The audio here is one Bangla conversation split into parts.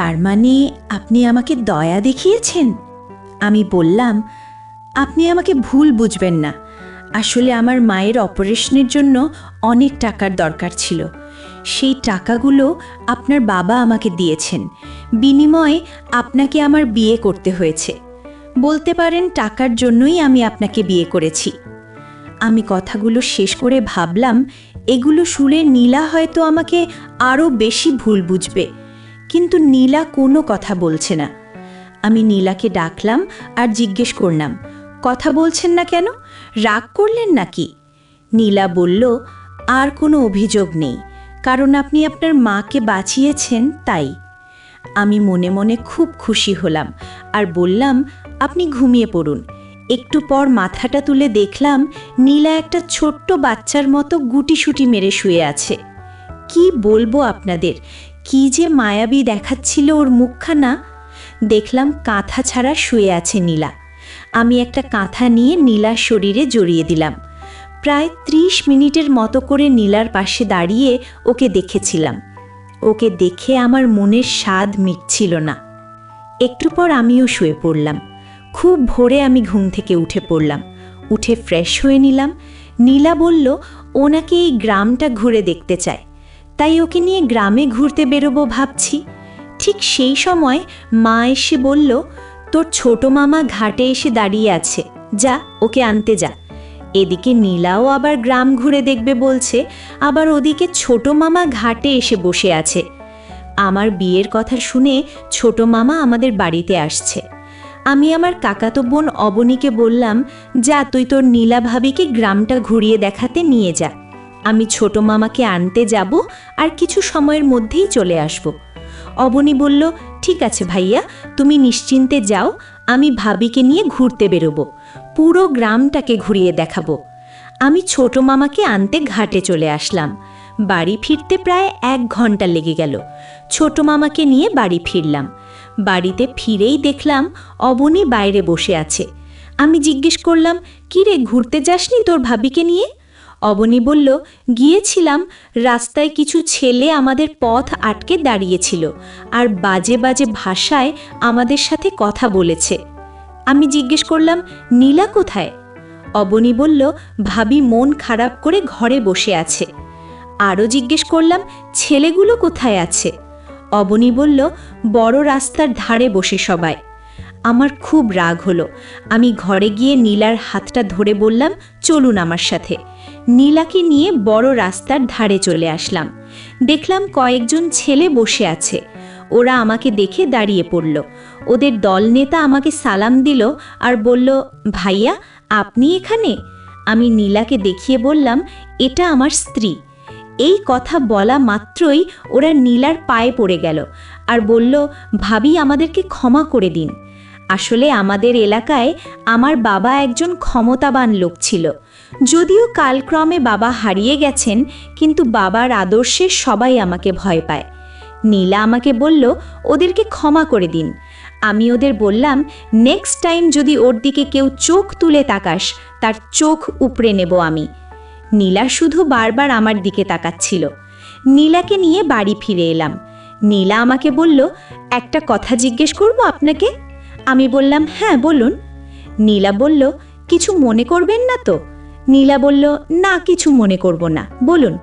তার মানে আপনি আমাকে দয়া দেখিয়েছেন? আমি বললাম, আপনি আমাকে ভুল বুঝবেন না। আসলে আমার মায়ের অপারেশনের জন্য অনেক টাকার দরকার ছিল। সেই টাকাগুলো আপনার বাবা আমাকে দিয়েছেন। বিনিময়ে আপনাকে আমার বিয়ে করতে হয়েছে। বলতে পারেন, টাকার জন্যই আমি আপনাকে বিয়ে করেছি। আমি কথাগুলো শেষ করে ভাবলাম, এগুলো শুনে নীলা হয়তো আমাকে আরও বেশি ভুল বুঝবে। কিন্তু নীলা কোনো কথা বলছে না। আমি নীলাকে ডাকলাম আর জিজ্ঞেস করলাম, কথা বলছেন না কেন? রাগ করলেন নাকি? নীলা বলল, আর কোনো অভিযোগ নেই, কারণ আপনি আপনার মাকে বাঁচিয়েছেন তাই। আমি মনে মনে খুব খুশি হলাম আর বললাম, আপনি ঘুমিয়ে পড়ুন। একটু পর মাথাটা তুলে দেখলাম নীলা একটা ছোট্ট বাচ্চার মতো গুটি গুটিসুটি মেরে শুয়ে আছে। কি বলব আপনাদের? কি যে মায়াবী দেখাচ্ছিল ওর মুখখানা। দেখলাম কাঁথা ছাড়া শুয়ে আছে নীলা। আমি একটা কাঁথা নিয়ে নীলার শরীরে জড়িয়ে দিলাম। প্রায় ত্রিশ মিনিটের মতো করে নীলার পাশে দাঁড়িয়ে ওকে দেখেছিলাম। ওকে দেখে আমার মনের স্বাদ মিটছিল না। একটু পর আমিও শুয়ে পড়লাম। খুব ভোরে আমি ঘুম থেকে উঠে পড়লাম। উঠে ফ্রেশ হয়ে নিলাম। নীলা বলল, ও নাকি এই গ্রামটা ঘুরে দেখতে চায়। তাই ওকে নিয়ে গ্রামে ঘুরতে বেরোবো ভাবছি। ঠিক সেই সময় মা এসে বলল, তোর ছোট মামা ঘাটে এসে দাঁড়িয়ে আছে। যা, ওকে আনতে যা। এদিকে নীলাও আবার গ্রাম ঘুরে দেখবে বলছে, আবার ওদিকে ছোট মামা ঘাটে এসে বসে আছে। আমার বিয়ের কথা শুনে ছোট মামা আমাদের বাড়িতে আসছে। আমি আমার কাকাতো বোন অবনীকে বললাম, যা, তুই তোর নীলা ভাবিকে গ্রামটা ঘুরিয়ে দেখাতে নিয়ে যা। আমি ছোট মামাকে আনতে যাব আর কিছু সময়ের মধ্যেই চলে আসব। অবনী বলল, ঠিক আছে ভাইয়া, তুমি নিশ্চিন্তে যাও, আমি ভাবিকে নিয়ে ঘুরতে বেরোবো। পুরো গ্রামটাকে ঘুরিয়ে দেখাবো। আমি ছোট মামাকে আনতে ঘাটে চলে আসলাম। বাড়ি ফিরতে প্রায় এক ঘণ্টা লেগে গেল। ছোট মামাকে নিয়ে বাড়ি ফিরলাম। বাড়িতে ফিরেই দেখলাম অবনী বাইরে বসে আছে। আমি জিজ্ঞেস করলাম, কি রে, ঘুরতে যাসনি তোর ভাবিকে নিয়ে? অবনী বলল, গিয়েছিলাম, রাস্তায় কিছু ছেলে আমাদের পথ আটকে দাঁড়িয়েছিল আর বাজে বাজে ভাষায় আমাদের সাথে কথা বলেছে। আমি জিজ্ঞেস করলাম, নীলা কোথায়? অবনী বলল, ভাবি মন খারাপ করে ঘরে বসে আছে। আরও জিজ্ঞেস করলাম, ছেলেগুলো কোথায় আছে? অবনী বলল, বড় রাস্তার ধারে বসে সবাই। আমার খুব রাগ হলো। আমি ঘরে গিয়ে নীলার হাতটা ধরে বললাম, চলুন আমার সাথে। নীলাকে নিয়ে বড় রাস্তার ধারে চলে আসলাম। দেখলাম কয়েকজন ছেলে বসে আছে। ওরা আমাকে দেখে দাঁড়িয়ে পড়ল। ওদের দলনেতা আমাকে সালাম দিল আর বলল, ভাইয়া, আপনি এখানে? আমি নীলাকে দেখিয়ে বললাম, এটা আমার স্ত্রী। এই কথা বলা মাত্রই ওরা নীলার পায়ে পড়ে গেল আর বলল, ভাবি, আমাদেরকে ক্ষমা করে দিন। আসলে আমাদের এলাকায় আমার বাবা একজন ক্ষমতাবান লোক ছিল। যদিও কালক্রমে বাবা হারিয়ে গেছেন, কিন্তু বাবার আদর্শে সবাই আমাকে ভয় পায়। নীলা আমাকে বলল, ওদেরকে ক্ষমা করে দিন। আমি ওদের বললাম নেক্সট টাইম যদি ওর দিকে কেউ চোখ তুলে তাকাস, তার চোখ উপড়ে নেব আমি। নীলা শুধু বারবার আমার দিকে তাকাচ্ছিল। নীলাকে নিয়ে বাড়ি ফিরে এলাম। নীলা আমাকে বলল, একটা কথা জিজ্ঞেস করব আপনাকে? আমি বললাম হ্যাঁ বলুন। নীলা বলল, কিছু মনে করবেন না তো? নীলা বলল, না, কিছু মনে করব না, বলুন।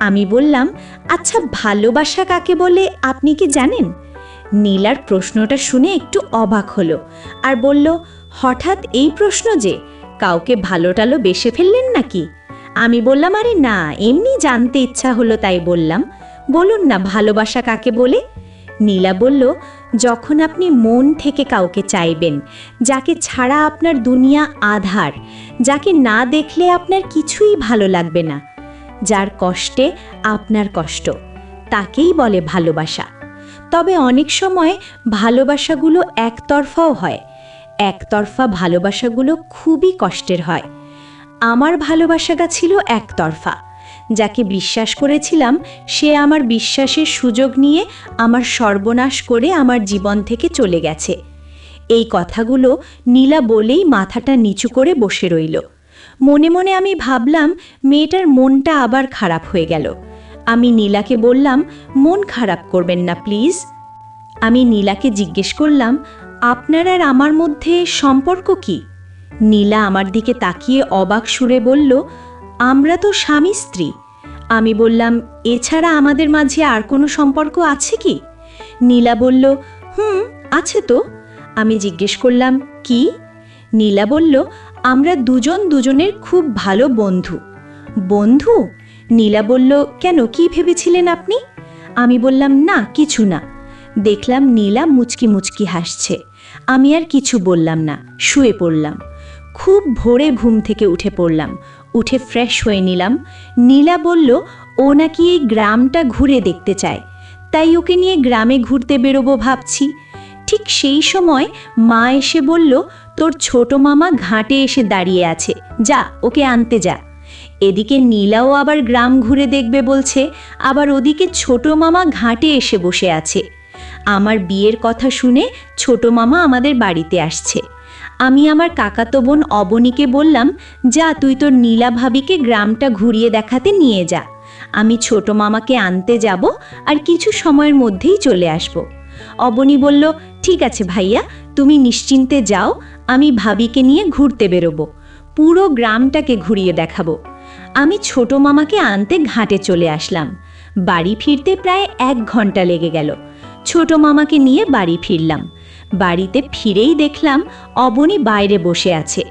আমি বললাম আচ্ছা ভালোবাসা কাকে বলে, আপনি কি জানেন? নীলার প্রশ্নটা শুনে একটু অবাক হলো আর বলল, হঠাৎ এই প্রশ্ন যে, কাউকে ভালো টালো বেসে ফেললেন নাকি? আমি বললাম, আরে না, এমনি জানতে ইচ্ছা হলো তাই বললাম। বলুন না, ভালোবাসা কাকে বলে? নীলা বলল যখন আপনি মন থেকে কাউকে চাইবেন, যাকে ছাড়া আপনার দুনিয়া আধার, যাকে না দেখলে আপনার কিছুই ভালো লাগবে না, যার কষ্টে আপনার কষ্ট, তাকেই বলে ভালোবাসা। তবে অনেক সময় ভালোবাসাগুলো একতরফাও হয়। একতরফা ভালোবাসাগুলো খুবই কষ্টের হয়। আমার ভালোবাসাটা ছিল একতরফা। যাকে বিশ্বাস করেছিলাম, সে আমার বিশ্বাসের সুযোগ নিয়ে আমার সর্বনাশ করে আমার জীবন থেকে চলে গেছে। এই কথাগুলো নীলা বলেই মাথাটা নিচু করে বসে রইল। মনে মনে আমি ভাবলাম, মেয়েটার মনটা আবার খারাপ হয়ে গেল। আমি নীলাকে বললাম, মন খারাপ করবেন না, প্লিজ। আমি নীলাকে জিজ্ঞেস করলাম, আপনার আর আমার মধ্যে সম্পর্ক কি? নীলা আমার দিকে তাকিয়ে অবাক সুরে বলল আমরা তো স্বামী স্ত্রী। আমি বললাম, এছাড়া আমাদের মাঝে আর কোনো সম্পর্ক আছে কি? নীলা বলল, হুম, আছে তো। আমি জিজ্ঞেস করলাম, কি? নীলা বলল, আমরা দুজন দুজনের খুব ভালো বন্ধু। বন্ধু? নীলা বলল, কেন, কি ভেবেছিলেন আপনি? আমি বললাম, না, কিছু না। দেখলাম নীলা মুচকি মুচকি হাসছে। আমি আর কিছু বললাম না, শুয়ে পড়লাম। খুব ভোরে ঘুম থেকে উঠে পড়লাম। উঠে ফ্রেশ হয়ে নিলাম। নীলা বলল, ও নাকি এই গ্রামটা ঘুরে দেখতে চায়। তাই ওকে নিয়ে গ্রামে ঘুরতে বেরোবো ভাবছি। ঠিক সেই সময় মা এসে বলল, তোর ছোট মামা ঘাটে এসে দাঁড়িয়ে আছে। যা, ওকে আনতে যা। এদিকে নীলাও আবার গ্রাম ঘুরে দেখবে বলছে, আবার ওদিকে ছোট মামা ঘাটে এসে বসে আছে। আমার বিয়ের কথা শুনে ছোট মামা আমাদের বাড়িতে আসছে। আমি আমার কাকাতো বোন অবনীকে বললাম, যা, তুই তোর নীলা ভাবিকে গ্রামটা ঘুরিয়ে দেখাতে নিয়ে যা। আমি ছোট মামাকে আনতে যাব আর কিছু সময়ের মধ্যেই চলে আসব। অবনী বলল, ঠিক আছে ভাইয়া, তুমি নিশ্চিন্তে যাও, আমি ভাবিকে নিয়ে ঘুরতে বেরোবো। পুরো গ্রামটাকে ঘুরিয়ে দেখাবো। আমি ছোট মামাকে আনতে ঘাটে চলে আসলাম। বাড়ি ফিরতে প্রায় এক ঘণ্টা লেগে গেল। ছোট মামাকে নিয়ে বাড়ি ফিরলাম। বাড়িতে ফিরেই দেখলাম অবনী বাইরে বসে আছে।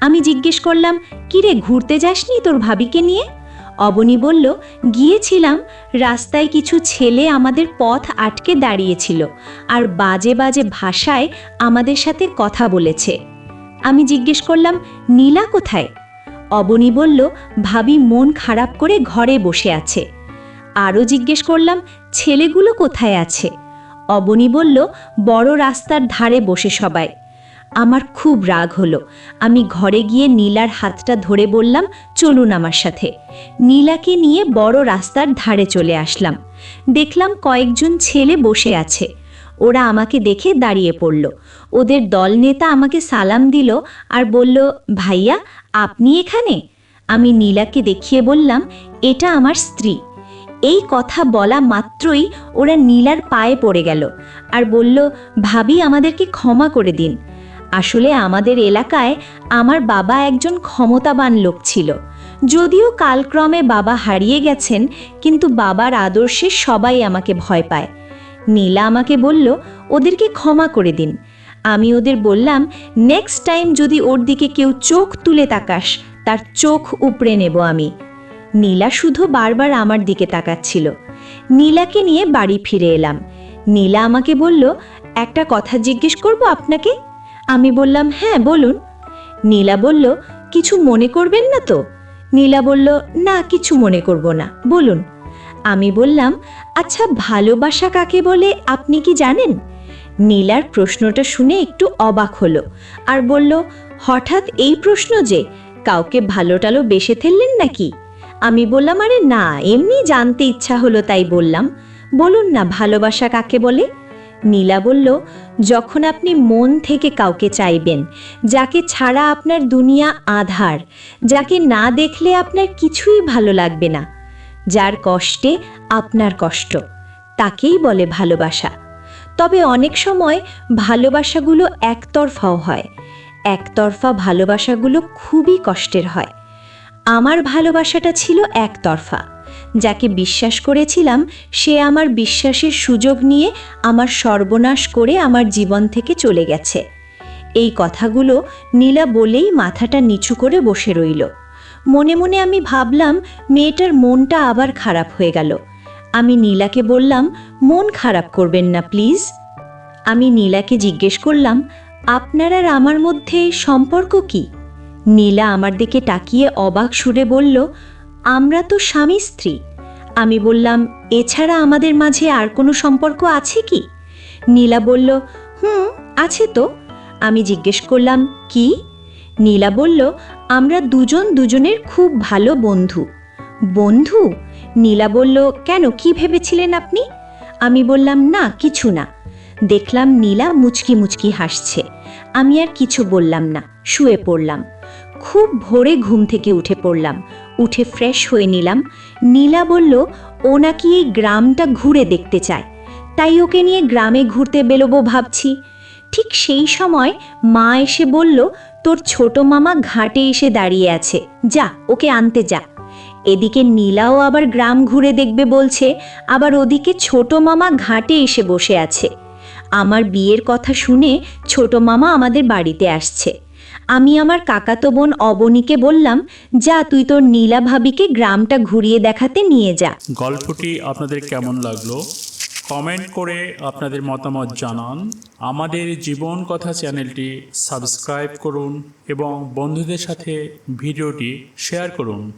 আমি জিজ্ঞেস করলাম, কিরে, ঘুরতে যাসনি তোর ভাবিকে নিয়ে? অবনী বলল, গিয়েছিলাম, রাস্তায় কিছু ছেলে আমাদের পথ আটকে দাঁড়িয়েছিল আর বাজে বাজে ভাষায় আমাদের সাথে কথা বলেছে। আমি জিজ্ঞেস করলাম, নীলা কোথায়? অবনী বলল, ভাবি মন খারাপ করে ঘরে বসে আছে। আরও জিজ্ঞেস করলাম, ছেলেগুলো কোথায় আছে? অবনী বলল, বড় রাস্তার ধারে বসে সবাই। আমার খুব রাগ হলো। আমি ঘরে গিয়ে নীলার হাতটা ধরে বললাম, চলুন আমার সাথে। নীলাকে নিয়ে বড় রাস্তার ধারে চলে আসলাম। দেখলাম কয়েকজন ছেলে বসে আছে। ওরা আমাকে দেখে দাঁড়িয়ে পড়ল। ওদের দলনেতা আমাকে সালাম দিল আর বলল, ভাইয়া, আপনি এখানে? আমি নীলাকে দেখিয়ে বললাম, এটা আমার স্ত্রী। এই কথা বলা মাত্রই ওরা নীলার পায়ে পড়ে গেল আর বলল, ভাবি, আমাদেরকে ক্ষমা করে দিন। আসলে আমাদের এলাকায় আমার বাবা একজন ক্ষমতাবান লোক ছিল। যদিও কালক্রমে বাবা হারিয়ে গেছেন, কিন্তু বাবার আদর্শে সবাই আমাকে ভয় পায়। নীলা আমাকে বলল, ওদেরকে ক্ষমা করে দিন। আমি ওদের বললাম, নেক্সট টাইম যদি ওর দিকে কেউ চোখ তুলে তাকাস, তার চোখ উপড়ে নেব আমি। নীলা শুধু বারবার আমার দিকে তাকাচ্ছিল। নীলাকে নিয়ে বাড়ি ফিরে এলাম। নীলা আমাকে বলল, একটা কথা জিজ্ঞেস করব আপনাকে? আমি বললাম হ্যাঁ বলুন। নীলা বলল, কিছু মনে করবেন না তো? নীলা বলল, না, কিছু মনে করব না, বলুন। আমি বললাম আচ্ছা ভালোবাসা কাকে বলে, আপনি কি জানেন? নীলার প্রশ্নটা শুনে একটু অবাক হলো আর বলল, হঠাৎ এই প্রশ্ন যে, কাউকে ভালো টালো বেসে ফেললেন নাকি? আমি বললাম, আরে না, এমনি জানতে ইচ্ছা হলো তাই বললাম। বলুন না, ভালোবাসা কাকে বলে? নীলা বলল, যখন আপনি মন থেকে কাউকে চাইবেন, যাকে ছাড়া আপনার দুনিয়া আধার, যাকে না দেখলে আপনার কিছুই ভালো লাগবে না, যার কষ্টে আপনার কষ্ট, তাকেই বলে ভালোবাসা। তবে অনেক সময় ভালোবাসাগুলো একতরফাও হয়। একতরফা ভালোবাসাগুলো খুবই কষ্টের হয়। আমার ভালোবাসাটা ছিল একতরফা। যাকে বিশ্বাস করেছিলাম, সে আমার বিশ্বাসের সুযোগ নিয়ে আমার সর্বনাশ করে আমার জীবন থেকে চলে গেছে। এই কথাগুলো নীলা বলেই মাথাটা নিচু করে বসে রইল। মনে মনে আমি ভাবলাম, মেয়েটার মনটা আবার খারাপ হয়ে গেল। আমি নীলাকে বললাম, মন খারাপ করবেন না, প্লিজ। আমি নীলাকে জিজ্ঞেস করলাম, আপনার আর আমার মধ্যে সম্পর্ক কি? নীলা আমার দিকে তাকিয়ে অবাক সুরে বলল, আমরা তো স্বামী স্ত্রী। আমি বললাম, এছাড়া আমাদের মাঝে আর কোনো সম্পর্ক আছে কি? নীলা বলল, হুম, আছে তো। আমি জিজ্ঞেস করলাম, কি? নীলা বলল, আমরা দুজন দুজনের খুব ভালো বন্ধু। বন্ধু? নীলা বলল, কেন, কি ভেবেছিলেন আপনি? আমি বললাম, না, কিছু না। দেখলাম নীলা মুচকি মুচকি হাসছে। আমি আর কিছু বললাম না, শুয়ে পড়লাম। খুব ভোরে ঘুম থেকে উঠে পড়লাম। উঠে ফ্রেশ হয়ে নিলাম। নীলা বলল, ও নাকি এই গ্রামটা ঘুরে দেখতে চায়। তাই ওকে নিয়ে গ্রামে ঘুরতে বেরোবো ভাবছি। ঠিক সেই সময় মা এসে বলল, তোর ছোট মামা ঘাটে এসে দাঁড়িয়ে আছে। যা, ওকে আনতে যা। এদিকে নীলাও আবার গ্রাম ঘুরে দেখবে বলছে, আবার ওদিকে ছোট মামা ঘাটে এসে বসে আছে। আমার বিয়ের কথা শুনে ছোট মামা আমাদের বাড়িতে আসছে। আমি আমার কাকাতো বোন অবনীকে বললাম, যা, তুই তোর নীলা ভাবিকে গ্রামটা ঘুরিয়ে দেখাতে নিয়ে যা। গল্পটি আপনাদের কেমন লাগল? কমেন্ট করে আপনাদের মতামত জানান। আমাদের জীবন কথা চ্যানেলটি সাবস্ক্রাইব করুন এবং বন্ধুদের সাথে ভিডিওটি শেয়ার করুন।